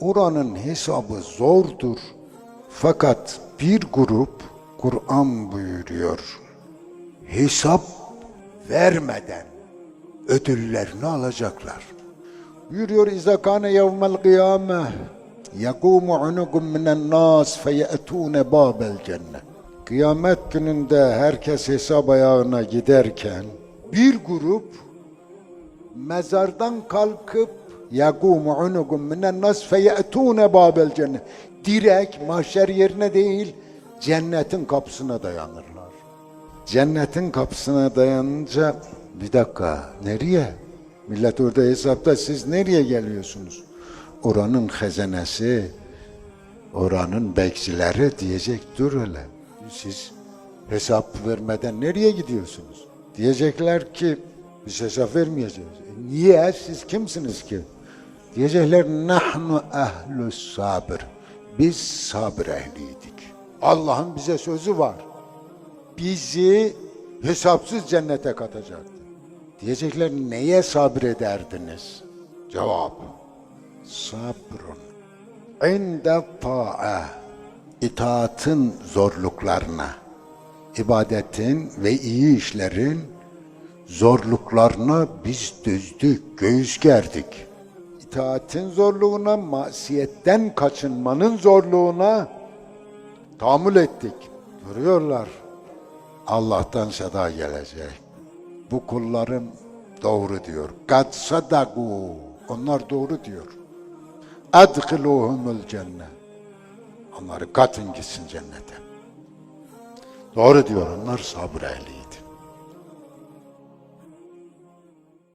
oranın hesabı zordur. Fakat bir grup Kur'an buyuruyor. Hesap vermeden ödüllerini alacaklar. Buyuruyor İza kâne yevmel kıyâme yekûmu unukum minen nâs feyetûne bâbel cennet. Kıyamet gününde herkes hesap ayağına giderken bir grup mezardan kalkıp yakumu unukum minen nas feyetune babel cennet. Direkt mahşer yerine değil cennetin kapısına dayanırlar. Cennetin kapısına dayanınca bir dakika nereye? Millet orada hesapta siz nereye geliyorsunuz? Oranın hazinesi, oranın bekçileri diyecek dur öyle. Siz hesap vermeden nereye gidiyorsunuz? Diyecekler ki biz hesap vermeyeceğiz. E, niye? Siz kimsiniz ki? Diyecekler nahnu ehlus sabır. Biz sabır ehliydik. Allah'ın bize sözü var. Bizi hesapsız cennete katacaktı. Diyecekler neye sabrederdiniz? Cevap. Sabrun. İnde ta'a. İtaatın zorluklarına, ibadetin ve iyi işlerin zorluklarına biz düzdük, göğüs gerdik. İtaatin zorluğuna, masiyetten kaçınmanın zorluğuna tahammül ettik. Görüyorlar. Allah'tan seda gelecek. Bu kullarım doğru diyor. Kad sadaku. Onlar doğru diyor. Adkhiluhumul cennet. Onları katın gitsin cennete. Doğru diyor onlar sabır ehli.